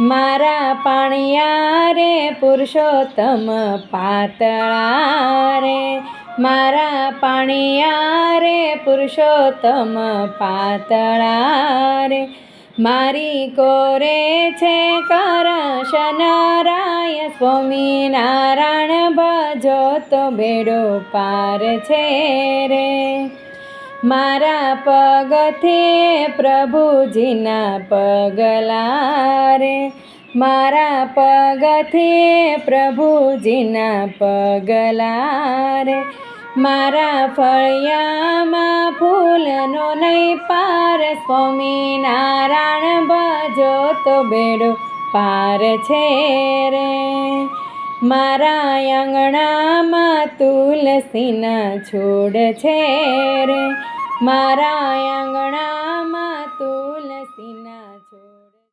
મારા પાણિયા રે, પુરુષોત્તમ પાતળા રે. મારા પાણિયા રે, પુરુષોત્તમ પાતળા રે. મારી કોરે છે કરશન રાય સ્વામી નારાયણ ભજો તો બેડો પાર છે રે. મારા પગથી પ્રભુજીના પગલા રે. મારા પગથી પ્રભુજીના પગલા રે. મારા ફળિયામાં ફૂલનો નહીં પાર સ્વામી નારાયણ ભજો તો બેડો પાર છે રે. મારા આંગણામાં તુલસીના છોડ છે રે. મારા આંગણામાં